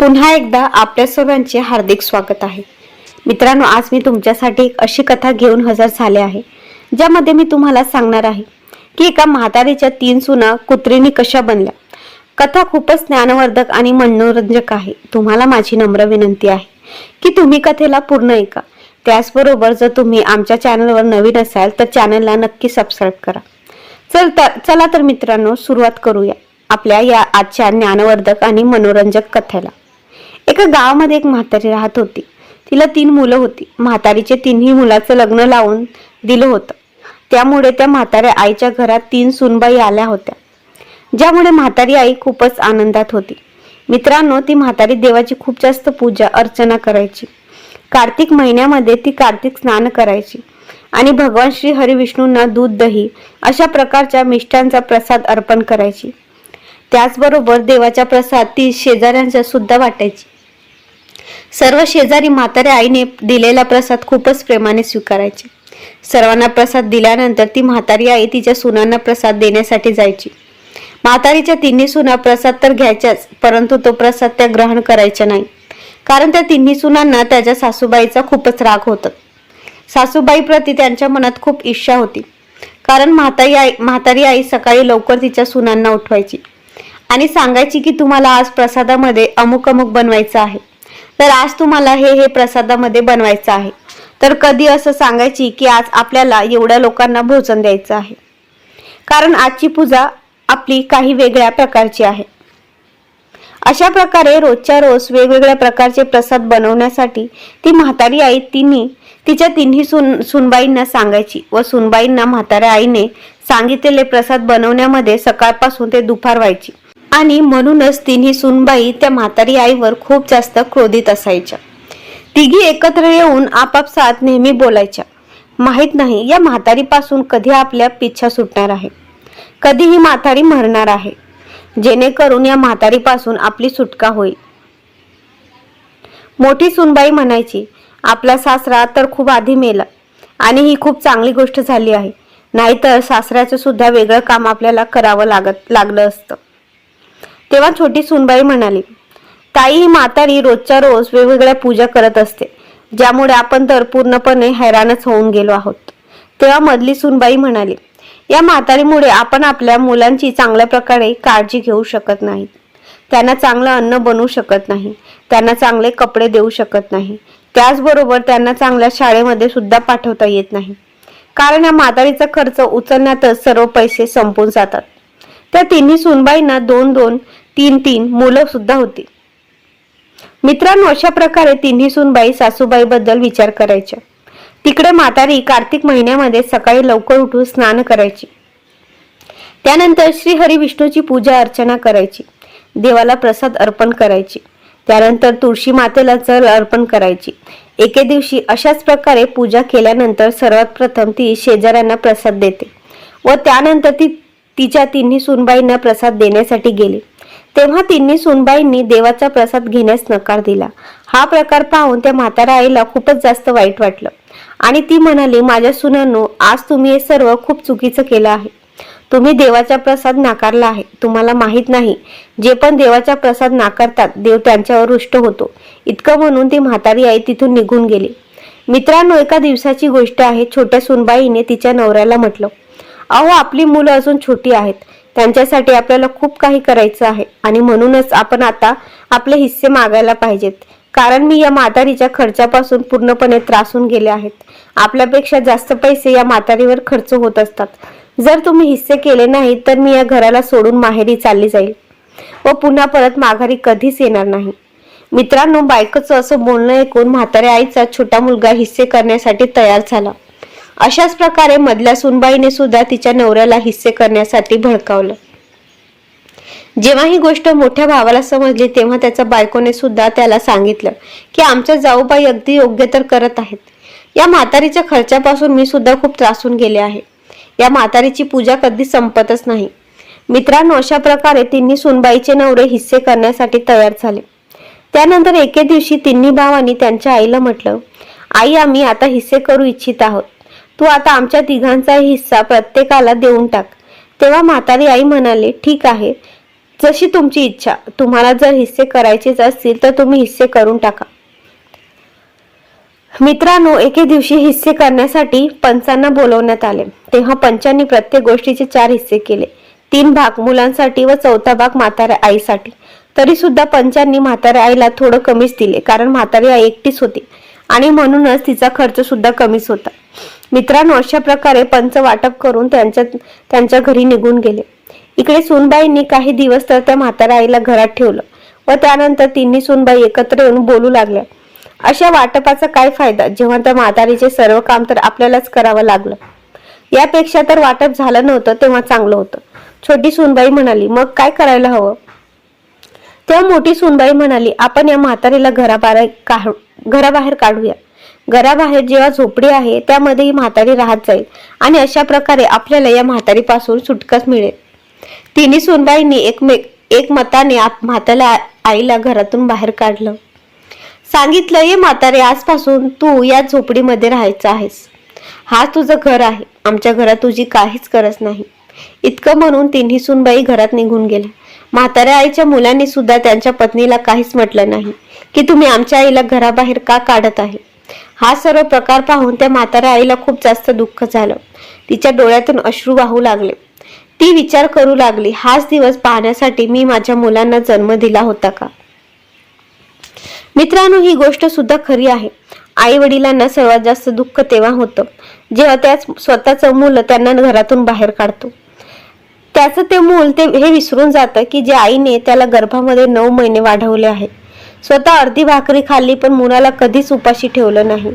पुन्हा एकदा आपल्या सर्वांचे हार्दिक स्वागत आहे. मित्रांनो आज मी तुमच्यासाठी एक अशी कथा घेऊन हजर झाले आहे ज्यामध्ये मी तुम्हाला सांगणार आहे की एका म्हातारीच्या तीन सुना कुत्रीनी कशा बनल्या. कथा खूपच ज्ञानवर्धक आणि मनोरंजक आहे. तुम्हाला माझी नम्र विनंती आहे की तुम्ही कथेला पूर्ण ऐका. त्याचबरोबर जर तुम्ही आमच्या चॅनलवर नवीन असाल तर चॅनलला नक्की सबस्क्राईब करा. चल तर चला तर मित्रांनो सुरुवात करूया आपल्या या आजच्या ज्ञानवर्धक आणि मनोरंजक कथेला. एका गावामध्ये एक म्हातारी राहत होती. तिला तीन मुलं होती. म्हातारीचे तिन्ही मुलाचं लग्न लावून दिलं होतं. त्यामुळे त्या म्हाताऱ्या आईच्या घरात तीन सुनबाई आल्या होत्या. ज्यामुळे म्हातारी आई खूपच आनंदात होती. मित्रांनो ती म्हातारी देवाची खूप जास्त पूजा अर्चना करायची. कार्तिक महिन्यामध्ये ती कार्तिक स्नान करायची. आणि भगवान श्री हरिविष्णूंना दूध दही अशा प्रकारच्या मिष्टांचा प्रसाद अर्पण करायची. त्याचबरोबर देवाचा प्रसाद ती शेजाऱ्यांचा सुद्धा वाटायची. सर्व शेजारी म्हाताऱ्या आईने दिलेला प्रसाद खूपच प्रेमाने स्वीकारायचे. सर्वांना प्रसाद दिल्यानंतर ती म्हातारी आई तिच्या सुनांना प्रसाद देण्यासाठी जायची. म्हातारीच्या तिन्ही सुना प्रसाद तर घ्यायच्याच परंतु तो प्रसाद त्या ग्रहण करायच्या नाही. कारण त्या तिन्ही सुनांना त्याच्या सासूबाईचा खूपच राग होता. सासूबाई प्रती त्यांच्या मनात खूप इच्छा होती. कारण म्हातारी आई म्हातारी आई सकाळी लवकर तिच्या सुनांना उठवायची आणि सांगायची की तुम्हाला आज प्रसादामध्ये अमुक अमुक बनवायचं आहे. तर आज तुम्हाला हे हे प्रसादामध्ये बनवायचं आहे. तर कधी असं सांगायची की आज आपल्याला एवढ्या लोकांना भोजन द्यायचं आहे. कारण आजची पूजा आपली काही वेगळ्या प्रकारची आहे. अशा प्रकारे रोजच्या रोज वेगवेगळ्या प्रकारचे प्रसाद बनवण्यासाठी ती म्हातारी आई तिन्ही तिच्या तिन्ही सुन सुनबाईंना सांगायची व सुनबाईंना म्हाताऱ्या आईने सांगितलेले प्रसाद बनवण्यामध्ये सकाळपासून ते दुपार व्हायची. आणि म्हणूनच तिन्ही सुनबाई त्या म्हातारी आईवर खूप जास्त क्रोधित असायच्या. तिघी एकत्र येऊन आपापसात नेहमी बोलायच्या. माहीत नाही या म्हातारीपासून कधी आपल्या पिच्छा सुटणार आहे. कधी ही म्हातारी मरणार आहे. जेणेकरून या म्हातारीपासून आपली सुटका होईल. मोठी सुनबाई म्हणायची आपला सासरा तर खूप आधी मेला आणि ही खूप चांगली गोष्ट झाली आहे. नाहीतर सासऱ्याचं सुद्धा वेगळं काम आपल्याला करावं लागत लागलं असतं. तेव्हा छोटी सुनबाई म्हणाली ताई ही म्हातारी रोजच्या रोज वेगवेगळ्या पूजा करत असते ज्यामुळे आपण तर पूर्णपणे हैराणच होऊन गेलो आहोत. तेव्हा मधली सुनबाई म्हणाली या म्हातारीमुळे आपण आपल्या मुलांची चांगल्या प्रकारे काळजी घेऊ शकत नाही. त्यांना चांगलं अन्न बनवू शकत नाही त्यांना चांगले कपडे देऊ शकत नाही. त्याचबरोबर त्यांना चांगल्या शाळेमध्ये सुद्धा पाठवता येत नाही. कारण या म्हातारीचा खर्च उचलण्यातच सर्व पैसे संपून जातात. त्या तिन्ही सुनबाईंना दोन दोन तीन तीन मुलं सुद्धा होती. मित्रांनो अशा प्रकारे तिन्ही सुनबाई सासूबाई बद्दल विचार करायच्या तिकडे म्हातारी कार्तिक महिन्यामध्ये सकाळी लवकर उठून स्नान करायची. त्यानंतर श्री हरी विष्णूची पूजा अर्चना करायची. देवाला प्रसाद अर्पण करायची. त्यानंतर तुळशी मातेला जल अर्पण करायची. एके दिवशी अशाच प्रकारे पूजा केल्यानंतर सर्वात प्रथम ती शेजाऱ्यांना प्रसाद देते व त्यानंतर ती तिच्या तिन्ही सुनबाईंना प्रसाद देण्यासाठी गेली. तेव्हा तिन्ही सुनबाईंनी देवाचा प्रसाद घेण्यास नकार दिला. हा प्रकार पाहून त्या म्हातारा आईला खूपच जास्त वाईट वाटलं. आणि ती म्हणाली माझ्या सुनांनो आज तुम्ही हे सर्व खूप चुकीचं केलं आहे. तुम्ही देवाचा प्रसाद नाकारला आहे. तुम्हाला माहीत नाही. जे पण देवाचा प्रसाद नाकारतात देव त्यांच्यावर रुष्ट होतो. इतकं म्हणून ती म्हातारी आई तिथून निघून गेली. मित्रांनो एका दिवसाची गोष्ट आहे. छोट्या सुनबाईने तिच्या नवऱ्याला म्हटलं अहो आपली मुलं अजून छोटी आहेत. त्यांच्यासाठी आपल्याला खूप काही करायचं आहे. आणि म्हणूनच आपण आता आपले हिस्से मागायला पाहिजेत. कारण मी या म्हातारीच्या खर्चापासून पूर्णपणे त्रासून गेले आहेत. आपल्यापेक्षा जास्त पैसे या म्हातारीवर खर्च होत असतात. जर तुम्ही हिस्से केले नाही तर मी या घराला सोडून माहेरी चालली जाईल व पुन्हा परत माघारी कधीच येणार नाही. मित्रांनो बायकोचं असं बोलणं ऐकून म्हाताऱ्या आईचा छोटा मुलगा हिस्से करण्यासाठी तयार झाला. अशाच प्रकारे मधल्या सुनबाईने सुद्धा तिच्या नवऱ्याला हिस्से करण्यासाठी भडकावलं. जेव्हा ही गोष्ट मोठ्या भावाला समजली तेव्हा त्याच्या बायकोने सुद्धा त्याला सांगितलं की आमच्या जाऊबाई अगदी योग्य तर करत आहेत. या म्हातारीच्या खर्चापासून मी सुद्धा खूप त्रासून गेले आहे. या म्हातारीची पूजा कधी संपतच नाही. मित्रांनो अशा प्रकारे तिन्ही सुनबाईचे नवरे हिस्से करण्यासाठी तयार झाले. त्यानंतर एके दिवशी तिन्ही भावांनी त्यांच्या आईला म्हटलं आई आम्ही आता हिस्से करू इच्छित आहोत. तू आता आमच्या तिघांचा हिस्सा प्रत्येकाला देऊन टाक. तेव्हा म्हातारी आई म्हणाले ठीक आहे. जशी तुमची इच्छा. तुम्हाला जर हिस्से करायचेच असतील तर तुम्ही हिस्से करून टाका. मित्रांनो एके दिवशी हिस्से करण्यासाठी पंचांना बोलवण्यात आले. तेव्हा पंचांनी प्रत्येक गोष्टीचे चार हिस्से केले. तीन भाग मुलांसाठी व चौथा भाग म्हाताऱ्या आईसाठी. तरी सुद्धा पंचांनी म्हाताऱ्या आईला थोडं कमीच दिले कारण म्हातारी आई एकटीच होती आणि म्हणूनच तिचा खर्च सुद्धा कमीच होता. मित्रांनो अशा प्रकारे पंच वाटप करून त्यांच्या त्यांच्या घरी निघून गेले. इकडे सुनबाईंनी काही दिवस तर त्या म्हाताऱ्या आईला घरात ठेवलं व त्यानंतर तिन्ही सुनबाई एकत्र येऊन बोलू लागल्या. अशा वाटपाचा काय फायदा? जेव्हा त्या म्हातारीचे सर्व काम तर आपल्यालाच करावं लागलं. यापेक्षा तर वाटप झालं नव्हतं तेव्हा चांगलं होतं. छोटी सुनबाई म्हणाली मग काय करायला हवं? तेव्हा मोठी सुनबाई म्हणाली आपण या म्हातारीला घराबाहेर काढू घराबाहेर काढूया. घराबाहेर जेव्हा झोपडी आहे त्यामध्ये ही म्हातारी राहत जाईल. आणि अशा प्रकारे आपल्याला या म्हातारीपासून सुटकाच मिळेल. तिन्ही सुनबाईंनी एकमेक एक मताने आप म्हाताऱ्या आईला घरातून बाहेर काढलं. सांगितलं ये म्हातारे आजपासून तू या झोपडीमध्ये राहायचं आहेस. हा तुझं घर आहे. आमच्या घरात तुझी काहीच गरज नाही. इतकं म्हणून तिन्ही सुनबाई घरात निघून गेल्या. म्हाताऱ्या आईच्या मुलांनी सुद्धा त्यांच्या पत्नीला काहीच म्हटलं नाही की तुम्ही आमच्या आईला घराबाहेर का काढत आहे? हा सर्व प्रकार पाहून त्या म्हाताऱ्या आईला खूप जास्त दुःख झालं. तिच्या डोळ्यातून अश्रू वाहू लागले. ती विचार करू लागली हाच दिवस पाहण्यासाठी मी माझ्या मुलांना जन्म दिला होता का? मित्रांनो ही गोष्ट सुद्धा खरी आहे. आई वडिलांना सर्वात जास्त दुःख तेव्हा होतं जेव्हा त्याच स्वतःचं मुलं त्यांना घरातून बाहेर काढतो. त्याचं ते मूल ते हे विसरून जातं की जे आईने त्याला गर्भामध्ये नऊ महिने वाढवले आहेत. स्वतः अर्धी भाकरी खाल्ली पण मुलाला कधीच उपाशी ठेवलं नाही.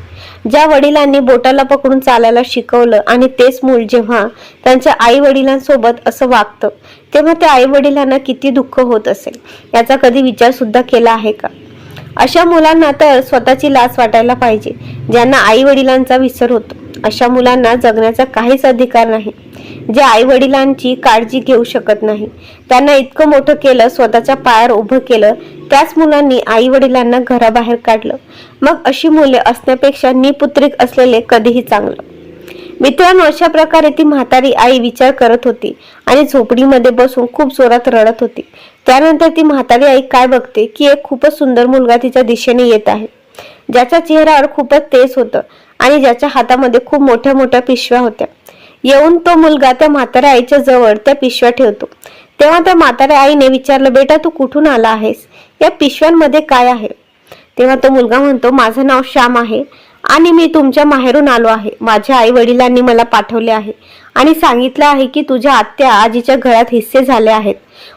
ज्या वडिलांनी बोटाला पकडून चालायला शिकवलं आणि तेच मूल जेव्हा त्यांच्या आई वडिलांसोबत असं वागतं तेव्हा त्या आई वडिलांना किती दुःख होत असेल याचा कधी विचार सुद्धा केला आहे का? अशा मुलांना तर स्वतःची लाच वाटायला पाहिजे ज्यांना आई वडिलांचा विसर होतो. अशा मुलांना जगण्याचा काहीच अधिकार नाही. जे आई वडिलांची काळजी घेऊ शकत नाही. त्यांना इतकं मोठं केलं स्वतःच्या पायावर उभं केलं त्याच मुलांनी आई वडिलांना घराबाहेर काढलं. मग अशी मुले असण्यापेक्षा निपुत्रिक असलेले कधीही चांगलं. मित्रांनो अशा प्रकारे ती म्हातारी आई विचार करत होती आणि झोपडीमध्ये बसून खूप जोरात रडत होती. त्यानंतर ती म्हातारी आई काय बघते की एक खूपच सुंदर मुलगा तिच्या दिशेने येत आहे. ज्याच्या चेहऱ्यावर खूपच तेज होतं आणि ज्याच्या हातामध्ये खूप मोठ्या मोठ्या पिशव्या होत्या. येऊन तो मुलगा त्या म्हाताऱ्या आईच्या जवळ त्या पिशव्या ठेवतो. तेव्हा त्या म्हाताऱ्या आईने विचारलं बेटा तू कुठून आला आहेस? या पिशव्यांमध्ये काय आहे? तेव्हा तो मुलगा म्हणतो माझं नाव श्याम आहे आणि मी तुमच्या माहेरून आलो आहे. माझ्या आई वडिलांनी मला पाठवले आहे आणि सांगितलं आहे की तुझ्या आत्या आजीच्या घरात हिस्से झाले आहेत.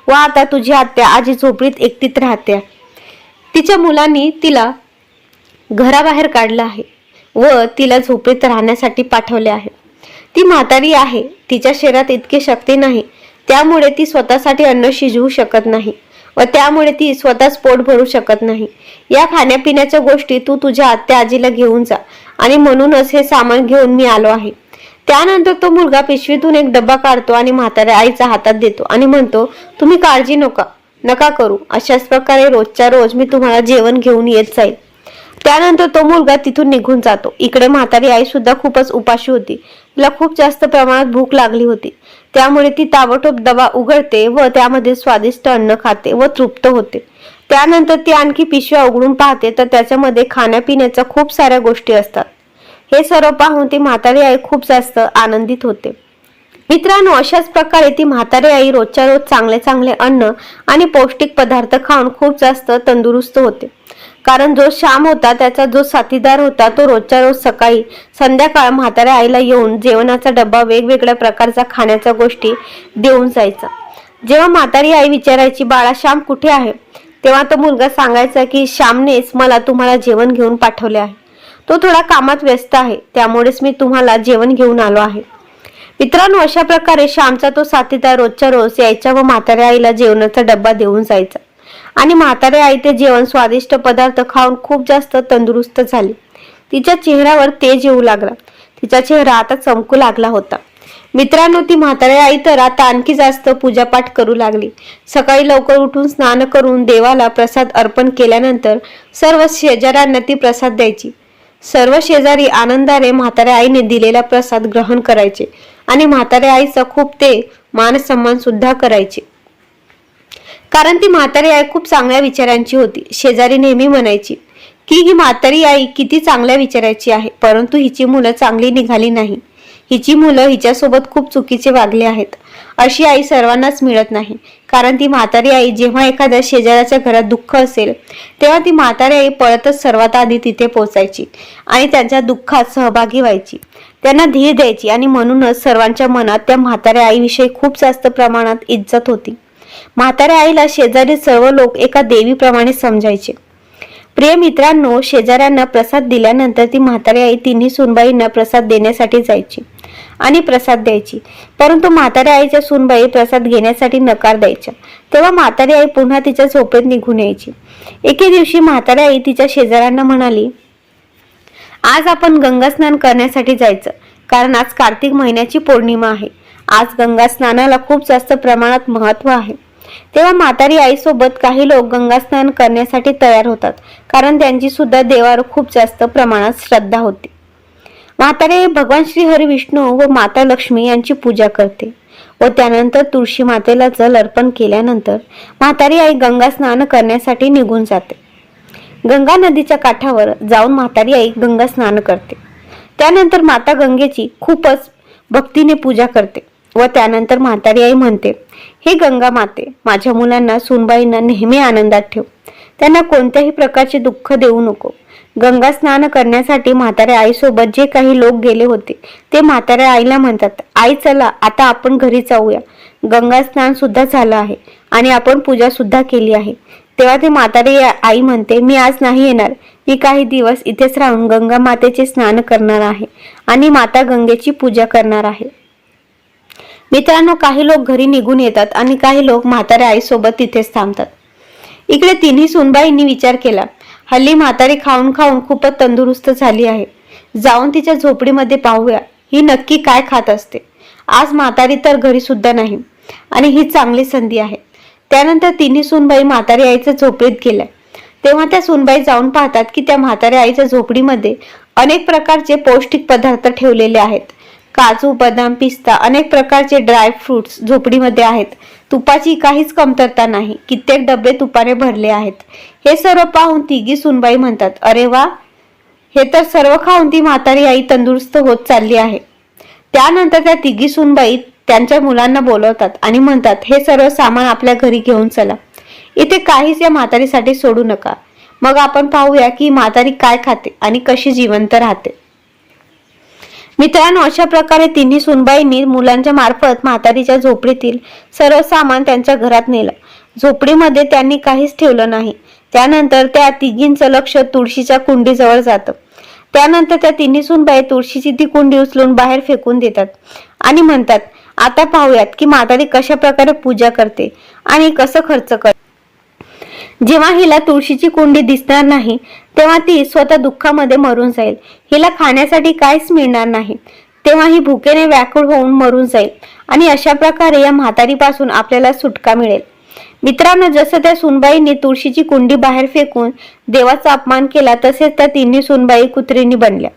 व आता तुझी आत्या आजी झोपडीत एकटीत राहते तिच्या मुलांनी तिला घराबाहेर काढलं आहे व तिला झोपडीत राहण्यासाठी पाठवले आहे. ती म्हातारी आहे. तिच्या शरीरात इतकी शक्ती नाही. त्यामुळे ती स्वतःसाठी अन्न शिजवू शकत नाही व त्यामुळे ती स्वतःच पोट भरू शकत नाही. या खाण्यापिण्याच्या गोष्टी तू तुझ्या आत्या आजीला घेऊन जा आणि म्हणूनच हे सामान घेऊन मी आलो आहे. त्यानंतर तो मुलगा पिशवीतून एक डब्बा काढतो आणि म्हाताऱ्या आईच्या हातात देतो आणि म्हणतो तुम्ही काळजी नका नका करू. अशाच प्रकारे रोजच्या रोज मी तुम्हाला जेवण घेऊन येत जाईल त्यानंतर तो मुलगा तिथून निघून जातो. इकडे म्हातारी आई सुद्धा खूपच उपाशी होती. तिला खूप जास्त प्रमाणात भूक लागली होती. त्यामुळे ती ताबडतोब दवा उघडते व त्यामध्ये स्वादिष्ट अन्न खाते व तृप्त होते. त्यानंतर ती आणखी पिशव्या उघडून पाहते तर त्याच्यामध्ये खाण्यापिण्याच्या खूप साऱ्या गोष्टी असतात. हे सर्व पाहून ती म्हातारी आई खूप जास्त आनंदित होते. मित्रांनो अशाच प्रकारे ती म्हातारी आई रोजच्या रोज चांगले चांगले अन्न आणि पौष्टिक पदार्थ खाऊन खूप जास्त तंदुरुस्त होते. कारण जो श्याम होता त्याचा जो साथीदार होता तो रोजच्या रोज सकाळी संध्याकाळ म्हाताऱ्या आईला येऊन जेवणाचा डब्बा वेगवेगळ्या प्रकारचा खाण्याच्या गोष्टी देऊन जायचा. जेव्हा म्हातारी आई विचारायची बाळा श्याम कुठे आहे? तेव्हा तो मुलगा सांगायचा की श्यामनेच मला तुम्हाला जेवण घेऊन पाठवले आहे. तो थोडा कामात व्यस्त आहे त्यामुळेच मी तुम्हाला जेवण घेऊन आलो आहे. मित्रांनो अशा प्रकारे श्यामचा तो साथीदार रोजच्या रोज यायचा व म्हाताऱ्या आईला जेवणाचा डब्बा देऊन जायचा. आणि म्हातारे आई ते जेवण स्वादिष्ट पदार्थ खाऊन खूप जास्त तंदुरुस्त झाली. तिच्या चेहऱ्यावर तेज येऊ लागला. तिचा चेहरा आता चमकू लागला होता. मित्रांनो ती म्हाताऱ्या आई तर आता आणखी जास्त पूजापाठ करू लागली. सकाळी लवकर उठून स्नान करून देवाला प्रसाद अर्पण केल्यानंतर सर्व शेजाऱ्यांना ती प्रसाद द्यायची. सर्व शेजारी आनंदाने म्हाताऱ्या आईने दिलेला प्रसाद ग्रहण करायचे आणि म्हाताऱ्या आईचा खूप ते मान सन्मान सुद्धा करायचे. कारण ती म्हातारी आई खूप चांगल्या विचारांची होती. शेजारी नेहमी म्हणायची की ही म्हातारी आई किती चांगल्या विचारायची आहे परंतु हिची मुलं चांगली निघाली नाही. हिची मुलं हिच्यासोबत खूप चुकीचे वागले आहेत. अशी आई सर्वांनाच मिळत नाही. कारण ती म्हातारी आई जेव्हा एखाद्या शेजाऱ्याच्या घरात दुःख असेल तेव्हा ती म्हातारी आई पळतच सर्वात आधी तिथे पोचायची आणि त्यांच्या दुःखात सहभागी व्हायची. त्यांना धीर द्यायची आणि म्हणूनच सर्वांच्या मनात त्या म्हाताऱ्या आईविषयी खूप जास्त प्रमाणात इज्जत होती. म्हाताऱ्या आईला शेजारी सर्व लोक एका देवीप्रमाणे समजायचे. प्रिय मित्रांनो शेजाऱ्यांना प्रसाद दिल्यानंतर ती म्हातारी आई तिन्ही सुनबाईंना प्रसाद देण्यासाठी जायची आणि प्रसाद द्यायची. परंतु म्हाताऱ्या आईच्या सुनबाई प्रसाद घेण्यासाठी नकार द्यायच्या. तेव्हा म्हातारी आई पुन्हा तिच्या झोपेत निघून यायची. एके दिवशी म्हातारी आई तिच्या शेजाऱ्यांना म्हणाली आज आपण गंगास्नान करण्यासाठी जायचं कारण आज कार्तिक महिन्याची पौर्णिमा आहे. आज गंगास्नानाला खूप जास्त प्रमाणात महत्त्व आहे. तेव्हा म्हातारी आईसोबत काही लोक गंगा स्नान करण्यासाठी तयार होतात कारण त्यांची सुद्धा देवावर खूप जास्त प्रमाणात श्रद्धा होती. म्हातारी भगवान श्री हरी विष्णू व माता लक्ष्मी यांची पूजा करते व त्यानंतर तुळशी मातेला जल अर्पण केल्यानंतर म्हातारी आई गंगा स्नान करण्यासाठी निघून जाते. गंगा नदीच्या काठावर जाऊन म्हातारी आई गंगा स्नान करते. त्यानंतर माता गंगेची खूपच भक्तीने पूजा करते व त्यानंतर म्हातारी आई म्हणते हे गंगा माते माझ्या मुलांना सुनबाईंना नेहमी आनंदात ठेव. त्यांना कोणत्याही प्रकारचे दुःख देऊ नको. गंगा स्नान करण्यासाठी म्हाताऱ्या आईसोबत जे काही लोक गेले होते ते म्हाताऱ्या आईला म्हणतात आई चला आता आपण घरी जाऊया. गंगा स्नान सुद्धा झालं आहे आणि आपण पूजा सुद्धा केली आहे. तेव्हा ते म्हातारे आई म्हणते मी आज नाही येणार. मी काही दिवस इथेच राहून गंगा मातेचे स्नान करणार आहे आणि माता गंगेची पूजा करणार आहे. मित्रांनो काही लोक घरी निघून येतात आणि काही लोक म्हाताऱ्या आईसोबत तिथेच थांबतात. इकडे तिन्ही सुनबाईंनी विचार केला. हल्ली म्हातारी खाऊन खाऊन खूपच तंदुरुस्त झाली आहे. जाऊन तिच्या झोपडीमध्ये पाहूया. ही नक्की काय खात असते? आज म्हातारी तर घरी सुद्धा नाही आणि ही चांगली संधी आहे. त्यानंतर तिन्ही सुनबाई म्हातारी आईच्या झोपडीत गेल्या. तेव्हा त्या सुनबाई जाऊन पाहतात की त्या म्हाताऱ्या आईच्या झोपडीमध्ये अनेक प्रकारचे पौष्टिक पदार्थ ठेवलेले आहेत. काजू बदाम पिस्ता अनेक प्रकारचे ड्राय फ्रुट्स झोपडीमध्ये आहेत. तुपाची काहीच कमतरता नाही. कित्येक डबे तुपाने भरले आहेत. हे सर्व पाहून तिघी सुनबाई म्हणतात अरे वा! हे तर सर्व खाऊन ती म्हातारी आई तंदुरुस्त होत चालली आहे. त्यानंतर त्या तिघी सुनबाई त्यांच्या मुलांना बोलवतात आणि म्हणतात हे सर्व सामान आपल्या घरी घेऊन चला. इथे काहीच या म्हातारीसाठी सोडू नका. मग आपण पाहूया की म्हातारी काय खाते आणि कशी जिवंत राहते. मित्रांनो अशा प्रकारे तिन्ही सुनबाईंनी मुलांच्या मार्फत म्हातारीच्या झोपडीतील सर्व सामान त्यांच्या घरात नेलं. झोपडीमध्ये त्यांनी काहीच ठेवलं नाही. त्यानंतर त्या तिघींचं लक्ष तुळशीच्या कुंडीजवळ जातं. त्यानंतर त्या तिन्ही सुनबाई तुळशीची ती कुंडी उचलून बाहेर फेकून देतात आणि म्हणतात आता पाहूयात की म्हातारी कशा प्रकारे पूजा करते आणि कसं खर्च करते. जेव्हा हिला तुळशीची कुंडी दिसणार नाही तेव्हा ती स्वतः दुःखामध्ये मरून जाईल. हिला खाण्यासाठी काहीच मिळणार नाही. तेव्हा ही भुकेने व्याकुळ होऊन मरून जाईल आणि अशा प्रकारे या म्हातारीपासून आपल्याला सुटका मिळेल. मित्रांनो जसं त्या सुनबाईंनी तुळशीची कुंडी बाहेर फेकून देवाचा अपमान केला तसेच त्या तिन्ही सुनबाई कुत्रीनी बनल्या.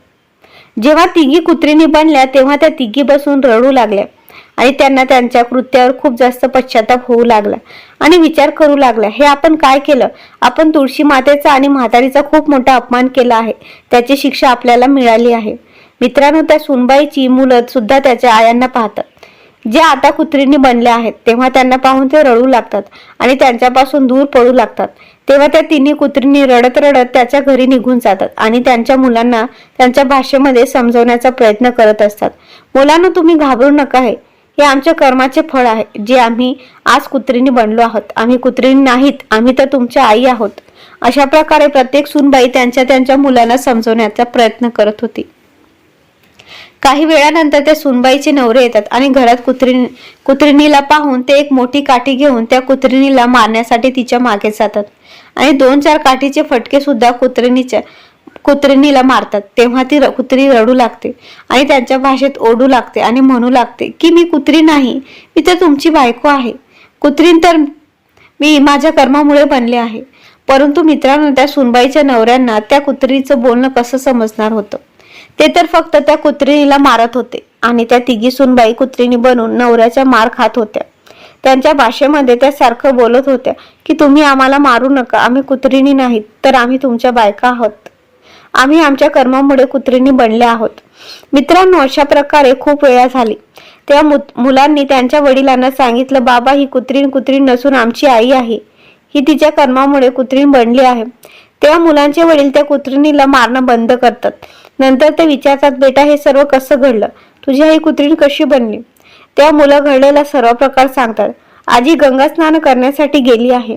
जेव्हा तिघी कुत्रींनी बनल्या तेव्हा त्या तिघी बसून रडू लागल्या. आणि त्यांना त्यांच्या कृत्यावर खूप जास्त पश्चाताप होऊ लागला. आणि विचार करू लागला हे आपण काय केलं? आपण तुळशी मातेचा आणि म्हातारीचा खूप मोठा अपमान केला आहे. त्याची शिक्षा आपल्याला मिळाली आहे. मित्रांनो त्या सुनबाईची मुलं सुद्धा त्याच्या आयांना पाहतात. जे आता कुत्रींनी बनले आहेत तेव्हा त्यांना पाहून ते रडू लागतात आणि त्यांच्यापासून दूर पडू लागतात. तेव्हा त्या तिन्ही कुत्रींनी रडत रडत त्याच्या घरी निघून जातात आणि त्यांच्या मुलांना त्यांच्या भाषेमध्ये समजवण्याचा प्रयत्न करत असतात. मुलांना तुम्ही घाबरू नका आहे हे आमच्या कर्माचे फळ आहे जे आम्ही आज कुत्रीने बनलो आहोत. आम्ही कुत्रीने नाहीत आम्ही तर तुमच्या आई आहोत. अशा प्रकारे प्रत्येक सुनबाई त्यांच्या त्यांच्या मुलांना समजवण्याचा प्रयत्न करत होती. काही वेळानंतर त्या सुनबाईचे नवरे येतात आणि घरात कुत्री कुत्रिणीला पाहून ते एक मोठी काठी घेऊन त्या कुत्रिणीला मारण्यासाठी तिच्यामागे जातात. आणि दोन चार काठीचे फटके सुद्धा कुत्रिणीच्या कुत्रिणीला मारतात तेव्हा ती कुत्री रडू लागते आणि त्यांच्या भाषेत ओढू लागते आणि म्हणू लागते की मी कुत्री नाही मी तर तुमची बायको आहे. कुत्रीन तर मी माझ्या कर्मामुळे बनले आहे. परंतु मित्रांनो त्या सुनबाईच्या नवऱ्यांना त्या कुत्रीचं बोलणं कसं समजणार होतं? ते तर फक्त त्या कुत्रिणीला मारत होते आणि त्या तिघी सुनबाई कुत्रिणी बनून नवऱ्याच्या मार खात होत्या. त्यांच्या भाषेमध्ये त्या सारखं बोलत होत्या की तुम्ही आम्हाला मारू नका आम्ही कुत्रिणी नाहीत तर आम्ही तुमच्या बायका आहोत. आम्ही आमच्या कर्मामुळे कुत्रींनी बनले आहोत. मित्रांनो अशा प्रकारे खूप वेळा झाली. त्या मुलांनी त्यांच्या वडिलांना सांगितलं बाबा ही कुत्रीण कुत्रीण नसून आमची आई आहे. ही तिच्या कर्मामुळे कुत्रीण बनली आहे. त्या मुलांचे वडील त्या कुत्रिणीला मारणं बंद करतात. नंतर ते विचारतात बेटा हे सर्व कसं घडलं? तुझी आई कुत्रीण कशी बनली? त्या मुलं घडलेला सर्व प्रकार सांगतात. आजी गंगा स्नान करण्यासाठी गेली आहे.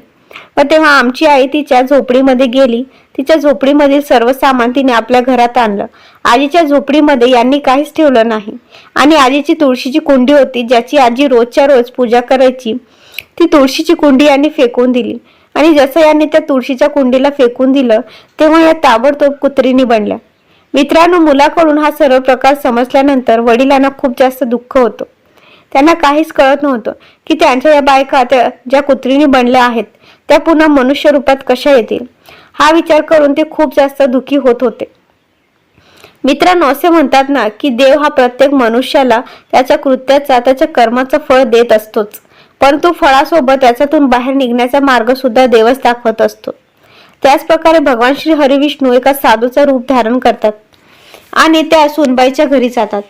व तेव्हा आमची आई तिच्या झोपडीमध्ये गेली. तिच्या झोपडीमधील सर्व सामान तिने आपल्या घरात आणलं. आजीच्या झोपडीमध्ये यांनी काहीच ठेवलं नाही. आणि आजीची तुळशीची कुंडी होती ज्याची आजी रोजच्या रोज पूजा करायची ती तुळशीची कुंडी यांनी फेकून दिली. आणि जसं यांनी त्या तुळशीच्या कुंडीला फेकून दिलं तेव्हा या ताबडतोब कुत्रीने बनल्या. मित्रांनो मुलाकडून हा सर्व प्रकार समजल्यानंतर वडिलांना खूप जास्त दुःख होतं. त्यांना काहीच कळत नव्हतं की त्यांच्या या बायका त्या ज्या कुत्रीने बनल्या आहेत त्या पुन्हा मनुष्य रूपात कशा येतील? हा विचार करून ते खूप जास्त दुखी होत होते. मित्रांनो असे म्हणतात ना की देव हा प्रत्येक मनुष्याला त्याच्या कृत्याचा त्याच्या कर्माचं फळ देत असतोच. परंतु फळासोबत त्याच्यातून बाहेर निघण्याचा मार्ग सुद्धा देवच दाखवत असतो. त्याच प्रकारे भगवान श्री हरिविष्णू एका साधूचं रूप धारण करतात आणि त्या सुनबाईच्या घरी जातात.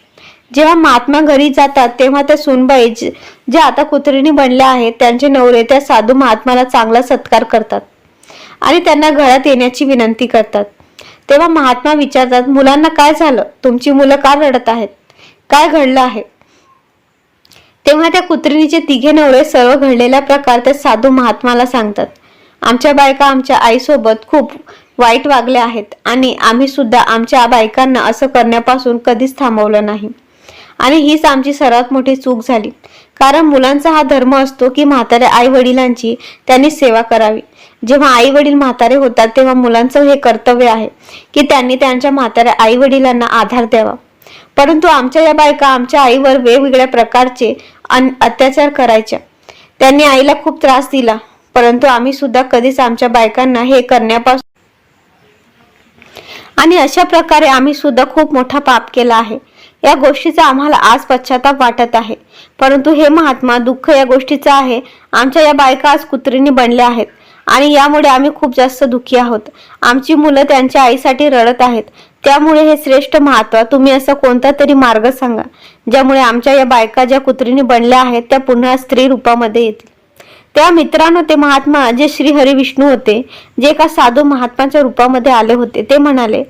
जेव्हा महात्मा घरी जातात तेव्हा त्या सुनबाई ज्या आता कुत्रिणी बनल्या आहेत त्यांचे नवरे त्या साधू महात्माला चांगला सत्कार करतात. आणि त्यांना घरात येण्याची विनंती करतात. तेव्हा महात्मा विचारतात मुलांना काय झालं? तुमची मुलं का रडत आहेत? काय घडलं आहे? तेव्हा त्या कुत्रिणीचे तिघे नवरे सर्व घडलेला प्रकार त्या साधू महात्माला सांगतात. आमच्या बायका आमच्या आईसोबत खूप वाईट वागल्या आहेत आणि आम्ही सुद्धा आमच्या बायकांना असं करण्यापासून कधीच थांबवलं नाही. आणि हीच आमची सर्वात मोठी चूक झाली. कारण मुलांचा हा धर्म असतो की म्हाताऱ्या आई वडिलांची त्यांनी सेवा करावी. जेव्हा आई वडील म्हातारे होतात तेव्हा मुलांचं हे कर्तव्य आहे की त्यांनी त्यांच्या म्हाताऱ्या आई वडिलांना आधार द्यावा. परंतु आमच्या या बायका आमच्या आईवर वेगवेगळ्या प्रकारचे अत्याचार करायच्या. त्यांनी आईला खूप त्रास दिला परंतु आम्ही सुद्धा कधीच आमच्या बायकांना हे करण्यापासून आणि अशा प्रकारे आम्ही सुद्धा खूप मोठा पाप केला आहे. या गोष्टीचा आम्हाला आज पश्चाताप वाटत आहे. परंतु हे महात्मा दुःख या गोष्टीचं आहे. आमच्या या बायका आज कुत्रीने बनल्या आहेत. आणि यामुळे आम्ही खूप जास्त दुःखी आहोत. आमची मुलं त्यांच्या आईसाठी रडत आहेत. त्यामुळे हे श्रेष्ठ महात्मा तुम्ही असा कोणता तरी मार्ग सांगा ज्यामुळे आमच्या या बायका ज्या कुत्रीने बनल्या आहेत त्या पुन्हा स्त्री रूपामध्ये येतील. त्या मित्रांनो ते महात्मा जे श्री हरिविष्णू होते जे एका साधू महात्माच्या रूपामध्ये आले होते ते म्हणाले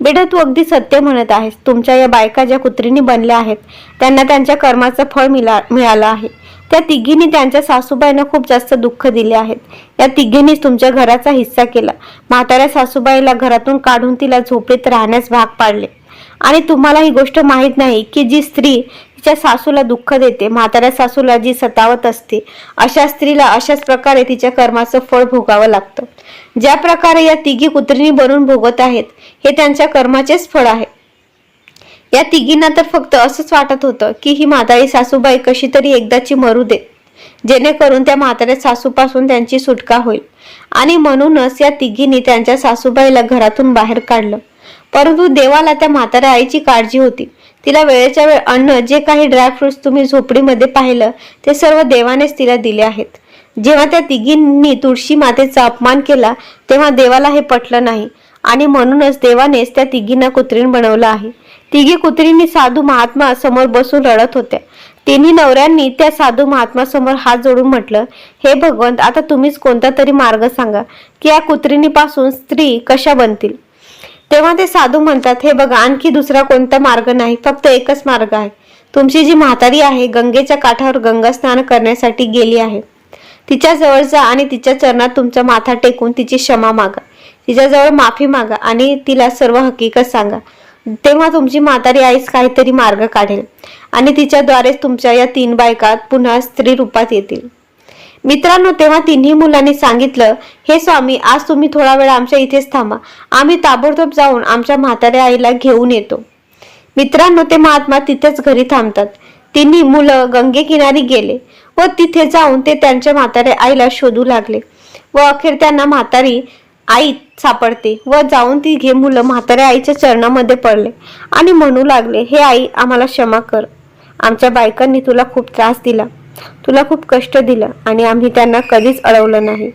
बेटा तू अगदी सत्य म्हणत आहेस. तुमच्या या बायका ज्या कुत्रीने बनल्या आहेत त्यांना त्यांच्या कर्माचं फळ मिळा मिळालं आहे. त्या तिघींनी त्यांच्या सासूबाईंना खूप जास्त दुःख दिले आहेत. या तिघींनीच तुमच्या घराचा हिस्सा केला. म्हाताऱ्या सासूबाईला घरातून काढून तिला झोपेत राहण्यास भाग पाडले. आणि तुम्हाला ही गोष्ट माहीत नाही की जी स्त्री तिच्या सासूला दुःख देते म्हाताऱ्या सासूला जी सतावत असते अशा स्त्रीला अशाच प्रकारे तिच्या कर्माचं फळ भोगावं लागतं. ज्या प्रकारे या तिघी कुत्रिणी बनून भोगत आहेत हे त्यांच्या कर्माचेच फळ आहे. या तिघींना तर फक्त असंच वाटत होतं की ही म्हातारी सासूबाई कशी तरी एकदाची मरू दे जेणेकरून त्या म्हाताऱ्या सासूपासून त्यांची सुटका होईल. आणि म्हणूनच या तिघींनी त्यांच्या सासूबाईला घरातून बाहेर काढलं. परंतु देवाला त्या म्हाताऱ्या आईची काळजी होती. तिला वेळेच्या वेळ अन्न जे काही ड्रायफ्रुट्स तुम्ही झोपडीमध्ये पाहिलं ते सर्व देवानेच तिला दिले आहेत. जेव्हा त्या तिघींनी तुळशी मातेचा अपमान केला तेव्हा देवाला हे पटलं नाही. आणि म्हणूनच देवानेच त्या तिघींना कुत्रीण बनवलं आहे. तिघी कुत्रींनी साधू महात्मा समोर बसून रडत होत्या. तिन्ही नवऱ्यांनी त्या साधू महात्मा समोर हात जोडून म्हटलं हे भगवंत आता तुम्हीच कोणता तरी मार्ग सांगा की या कुत्रिणीपासून स्त्री कशा बनतील? तेव्हा ते साधू म्हणतात हे बघा आणखी दुसरा कोणता मार्ग नाही फक्त एकच मार्ग आहे. तुमची जी म्हातारी आहे गंगेच्या काठावर गंगा स्नान करण्यासाठी गेली आहे. तिच्या जवळ जा आणि तिच्या चरणात तुमचा माथा टेकून तिची क्षमा मागा. तिच्याजवळ माफी मागा आणि तिला सर्व हकीकत सांगा. तेव्हा तुमची म्हातारी आईस काहीतरी मार्ग काढेल आणि तिच्याद्वारेच तुमच्या या तीन बायका पुन्हा स्त्री रूपात येतील. मित्रांनो तेव्हा तिन्ही मुलांनी सांगितलं हे स्वामी आज तुम्ही थोडा वेळ आमच्या इथेच थांबा. आम्ही ताबडतोब जाऊन आमच्या म्हाताऱ्या आईला घेऊन येतो. मित्रांनो ते महात्मा तिथेच घरी थांबतात. तिन्ही मुलं गंगेकिनारी गेले व तिथे जाऊन ते त्यांच्या म्हाताऱ्या आईला शोधू लागले व अखेर त्यांना म्हातारी आई सापडते व जाऊन ती घे मुलं म्हाताऱ्या आईच्या चरणामध्ये पडले आणि म्हणू लागले हे आई आम्हाला क्षमा कर. आमच्या बायकांनी तुला खूप त्रास दिला. तुला खूप कष्ट दिलं आणि आम्ही त्यांना कधीच अडवलं नाही.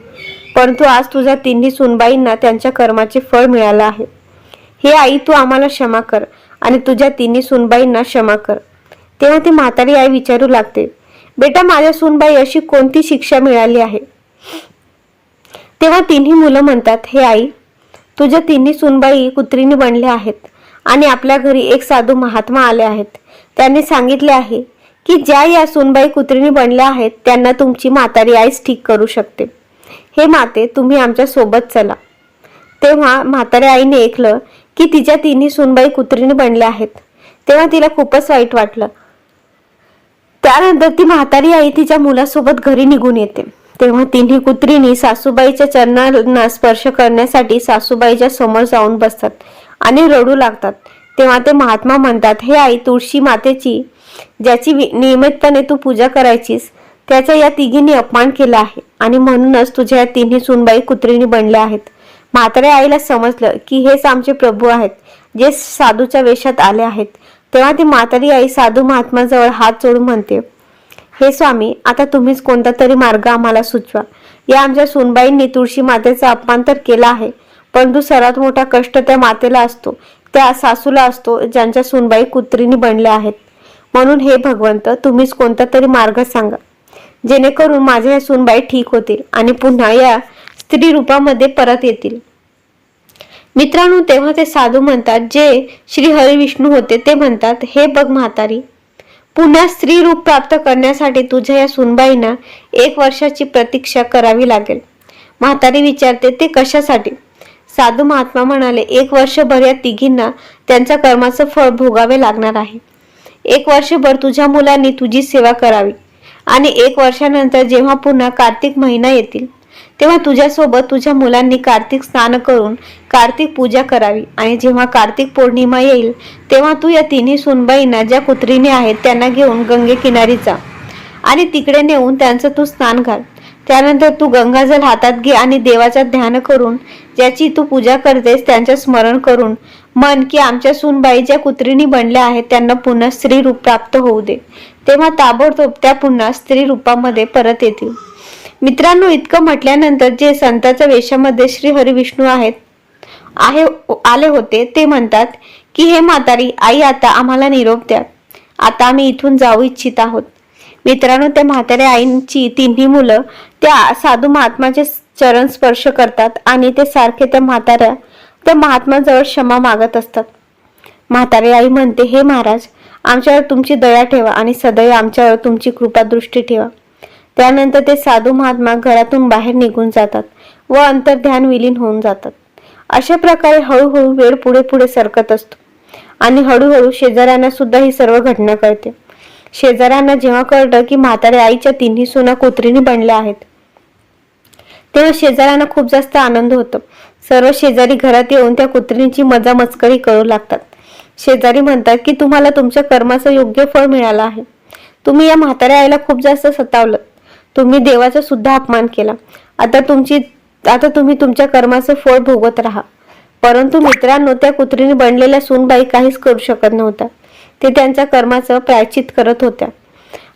परंतु आज तुझ्या तिन्ही सुनबाईंना त्यांच्या कर्माचे फळ मिळालं आहे. हे आई तू आम्हाला क्षमा कर आणि तुझ्या तिन्ही सुनबाईंना क्षमा कर. तेव्हा ती म्हातारी आई विचारू लागते बेटा माझ्या सुनबाई अशी कोणती शिक्षा मिळाली आहे? तेव्हा तिन्ही मुलं म्हणतात हे आई तुझ्या तिन्ही सुनबाई कुत्रीने बनल्या आहेत आणि आपल्या घरी एक साधू महात्मा आले आहेत. त्यांनी सांगितले आहे की ज्या या सुनबाई कुत्रीने बनल्या आहेत त्यांना तुमची म्हातारी आईच ठीक करू शकते. हे माते तुम्ही आमच्यासोबत चला. तेव्हा म्हाताऱ्या आईने ऐकलं की तिच्या तिन्ही सुनबाई कुत्रीने बनल्या आहेत. तेव्हा तिला खूपच वाईट वाटलं. त्यानंतर ती म्हातारी आई तिच्या मुलासोबत घरी निघून येते. तेव्हा तिन्ही कुत्रीनी सासूबाईच्या चरणांना स्पर्श करण्यासाठी सासूबाईच्या समोर जाऊन बसतात आणि रडू लागतात. तेव्हा ते महात्मा म्हणतात हे आई तुळशी मातेची ज्याची नियमितपणे तू पूजा करायचीस त्याचा या तिघींनी अपमान केला आहे. आणि म्हणूनच तुझ्या या तिन्ही सुनबाई कुत्रीनी बनल्या आहेत. म्हाताऱ्या आईला समजलं की हेच आमचे प्रभू आहेत जे साधूच्या वेशात आले आहेत. तेव्हा ती म्हातारी आई साधू महात्माजवळ हात जोडून म्हणते हे स्वामी आता तुम्हीच कोणता तरी मार्ग आम्हाला सुचवा. या आमच्या सुनबाईंनी तुळशी मातेचा अपमान तर केला आहे परंतु सर्वात मोठा कष्ट त्या मातेला असतो त्या सासूला असतो ज्यांच्या सुनबाई कुत्रीनी बनल्या आहेत. म्हणून हे भगवंत तुम्हीच कोणता तरी मार्ग सांगा. जेणेकरून माझ्या या सुनबाई ठीक होतील आणि पुन्हा या स्त्री रूपामध्ये परत येतील. मित्रांनो तेव्हा ते साधू म्हणतात जे श्री हरिविष्णू होते ते म्हणतात हे बघ म्हातारी पुन्हा स्त्री रूप प्राप्त करण्यासाठी तुझ्या या सुनबाईंना एक वर्षाची प्रतीक्षा करावी लागेल. म्हातारी विचारते ते कशासाठी? साधू महात्मा म्हणाले एक वर्षभर या तिघींना त्यांच्या कर्माचं फळ भोगावे लागणार आहे. एक वर्षभर तुझ्या मुलांनी तुझी सेवा करावी. आणि एक वर्षानंतर जेव्हा पुन्हा कार्तिक महिना येतील तेव्हा तुझ्यासोबत तुझ्या मुलांनी कार्तिक स्नान करून कार्तिक पूजा करावी. आणि जेव्हा कार्तिक पौर्णिमा येईल तेव्हा तू या तिन्ही सुनबाईंना ज्या कुत्रीने आहेत त्यांना घेऊन गंगे किनारी जा. आणि तिकडे नेऊन त्यांचं तू स्नान घाल. त्यानंतर तू गंगाजल हातात घे आणि देवाचा ध्यान करून ज्याची तू पूजा करतेस त्यांचं स्मरण करून मन की आमच्या सुनबाई ज्या कुत्रीनी बनल्या आहेत त्यांना पुन्हा स्त्री रूप प्राप्त होऊ दे. तेव्हा ताबडतोब त्या पुन्हा स्त्री रूपामध्ये परत येतील. मित्रांनो इतकं म्हटल्यानंतर जे संताच्या वेशामध्ये श्री हरिविष्णू आहेत आहे आले होते ते म्हणतात की हे म्हातारी आई आता आम्हाला निरोप द्या. आता आम्ही इथून जाऊ इच्छित आहोत. मित्रांनो त्या म्हाताऱ्या आईंची तिन्ही मुलं त्या साधू महात्माचे चरण स्पर्श करतात आणि ते सारखे त्या म्हाताऱ्या त्या महात्माजवळ क्षमा मागत असतात. म्हातारी आई म्हणते हे महाराज आमच्यावर तुमची दया ठेवा आणि सदैव आमच्यावर तुमची कृपा दृष्टी ठेवा. त्यानंतर ते साधू महात्मा घरातून बाहेर निघून जातात व अंतर्ध्यान विलीन होऊन जातात. अशा प्रकारे हळूहळू वेळ पुढे पुढे सरकत असतो आणि हळूहळू शेजाऱ्यांना सुद्धा ही सर्व घटना कळते. शेजाऱ्यांना जेव्हा कळलं की म्हाताऱ्या आईच्या तिन्ही सुना कुत्रीने बनल्या आहेत तेव्हा शेजाऱ्यांना खूप जास्त आनंद होतो. सर्व शेजारी घरात येऊन त्या कुत्रीची मजा मस्करी करू लागतात. शेजारी म्हणतात की तुम्हाला तुमच्या कर्माचं योग्य फळ मिळालं आहे. तुम्ही या म्हाताऱ्या आईला खूप जास्त सतावलं. तुम्ही देवाचा सुद्धा अपमान केला. आता तुमची आता तुम्ही तुमच्या कर्माचं फळ भोगत राहा. परंतु मित्रांनो त्या कुत्रीने बनलेल्या सूनबाई काहीच करू शकत नव्हत्या. ते त्यांच्या कर्माचं प्रायचित करत होत्या.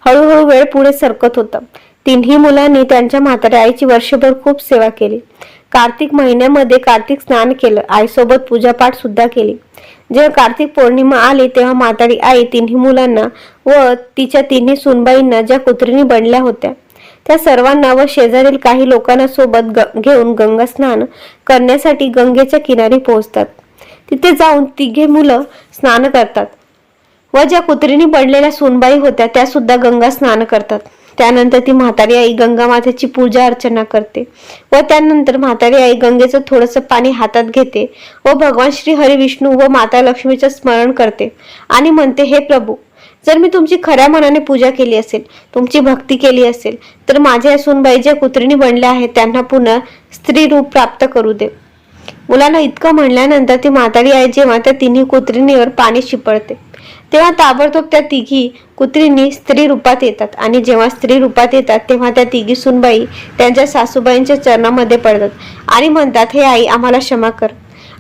हळूहळू वेळ पुढे सरकत होता. तिन्ही मुलांनी त्यांच्या म्हाताऱ्या आईची वर्षभर खूप सेवा केली. कार्तिक महिन्यामध्ये कार्तिक स्नान केलं. आईसोबत पूजापाठ सुद्धा केली. जेव्हा कार्तिक पौर्णिमा आली तेव्हा म्हातारी आई तिन्ही मुलांना व तिच्या तिन्ही सुनबाईंना ज्या कुत्रीनी बनल्या होत्या त्या सर्वांना व शेजारील काही लोकांना सोबत ग- घेऊन गंगा स्नान करण्यासाठी गंगेच्या किनारी पोहोचतात. तिथे जाऊन तिघे मुलं स्नान करतात. व ज्या कुत्रीने पडलेल्या सोनबाई होत्या त्या सुद्धा गंगा स्नान करतात. त्यानंतर ती म्हातारी आई गंगा मातेची पूजा अर्चना करते. व त्यानंतर म्हातारी आई गंगेचं थोडंसं पाणी हातात घेते व भगवान श्री हरी विष्णू व माता लक्ष्मीचं स्मरण करते आणि म्हणते हे प्रभू जर मी तुमची खऱ्या मनाने पूजा केली असेल तुमची भक्ती केली असेल तर माझ्या या सूनबाई ज्या कुत्रीनी बनल्या आहेत त्यांना पुन्हा स्त्री रूप प्राप्त करू दे. मुलाला इतकं म्हणल्यानंतर ती म्हातारी आई जेव्हा त्या तिन्ही कुत्रिणीवर पाणी शिपडते तेव्हा ताबडतोब त्या तिघी कुत्रींनी स्त्री रूपात येतात आणि जेव्हा स्त्री रूपात येतात तेव्हा त्या तिघी सुनबाई त्यांच्या सासूबाईंच्या चरणामध्ये पडतात आणि म्हणतात हे आई आम्हाला क्षमा कर.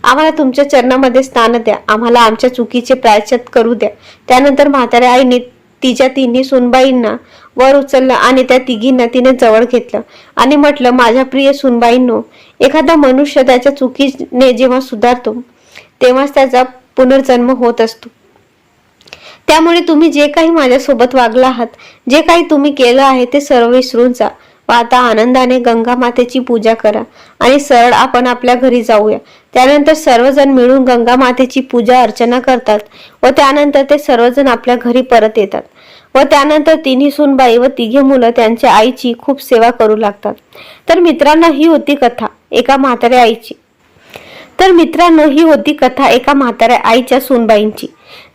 आम्हाला तुमच्या चरणामध्ये स्नान द्या. आम्हाला आमच्या चुकीचे प्रायश्चित करू द्या. त्यानंतर म्हाताऱ्या आईने तिच्या तिन्ही सुनबाईंना वर उचललं आणि त्या तिघींना तिने जवळ घेतलं आणि म्हटलं माझ्या प्रिय सुनबाईंनो एखादा मनुष्य त्याच्या चुकीने जेव्हा सुधारतो तेव्हाच त्याचा पुनर्जन्म होत असतो. त्यामुळे तुम्ही जे काही माझ्यासोबत वागला आहात जे काही तुम्ही केलं आहे ते सर्व विसरून जा. व आता आनंदाने गंगा मातेची पूजा करा आणि सरळ आपण आपल्या घरी जाऊया. त्यानंतर सर्वजण मिळून गंगा मातेची पूजा अर्चना करतात व त्यानंतर ते सर्वजण आपल्या घरी परत येतात. व त्यानंतर तिन्ही सुनबाई व तिघे मुलं त्यांच्या आईची खूप सेवा करू लागतात. तर मित्रांनो ही होती कथा एका म्हाताऱ्या आईची. तर मित्रांनो ही होती कथा एका म्हाताऱ्या आईच्या सुनबाईंची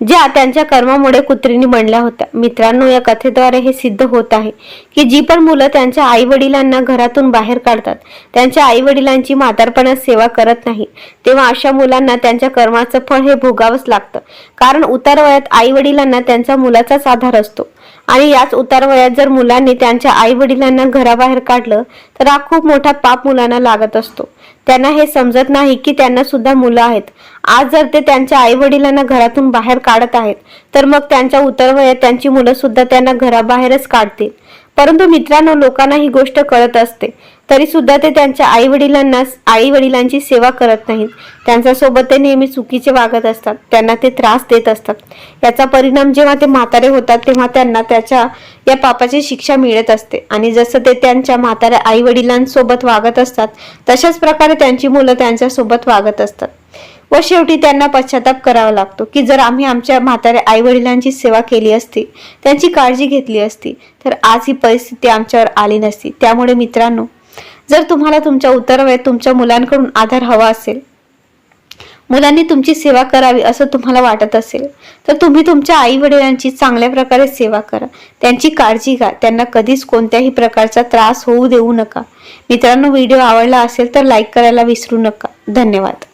ज्या त्यांच्या कर्मामुळे कुत्रीने बनल्या होत्या. मित्रांनो या कथेद्वारे हे सिद्ध होत आहे की जी पण मुलं त्यांच्या आई वडिलांना घरातून बाहेर काढतात त्यांच्या आई वडिलांची म्हातारपणात सेवा करत नाही तेव्हा अशा मुलांना त्यांच्या कर्माचं फळ हे भोगावंच लागतं. कारण उतार वयात आई वडिलांना त्यांचा मुलाचाच आधार असतो. आणि याच उतारवयात जर मुलांनी त्यांच्या आई वडिलांना घराबाहेर काढलं तर हा खूप मोठा पाप मुलांना लागत असतो. त्यांना हे समजत नाही की त्यांना सुद्धा मुलं आहेत. आज जर ते त्यांच्या आई वडिलांना घरातून बाहेर काढत आहेत तर मग त्यांच्या उतारवयात त्यांची मुलं सुद्धा त्यांना घराबाहेरच काढतील. परंतु मित्रांनो लोकांना ही गोष्ट कळत असते. तरी सुद्धा ते त्यांच्या आई वडिलांना आई वडिलांची सेवा करत नाहीत. त्यांच्यासोबत ते नेहमी चुकीचे वागत असतात. त्यांना ते त्रास देत असतात. याचा परिणाम जेव्हा ते म्हातारे होतात तेव्हा त्यांना त्याच्या या पापाची शिक्षा मिळत असते. आणि जसं ते त्यांच्या म्हाताऱ्या आई वडिलांसोबत वागत असतात तशाच प्रकारे त्यांची मुलं त्यांच्यासोबत वागत असतात. व शेवटी त्यांना पश्चाताप करावा लागतो की जर आम्ही आमच्या म्हाताऱ्या आई वडिलांची सेवा केली असती त्यांची काळजी घेतली असती तर आज ही परिस्थिती आमच्यावर आली नसती. त्यामुळे मित्रांनो जर तुम्हाला तुमच्या उत्तरवयात तुमच्या मुलांकडून आधार हवा असेल मुलांनी तुमची सेवा करावी असं तुम्हाला वाटत असेल तर तुम्ही तुमच्या आई वडिलांची चांगल्या प्रकारे सेवा करा. त्यांची काळजी घ्या. त्यांना कधीच कोणत्याही प्रकारचा त्रास होऊ देऊ नका. मित्रांनो व्हिडिओ आवडला असेल तर लाईक करायला विसरू नका. धन्यवाद.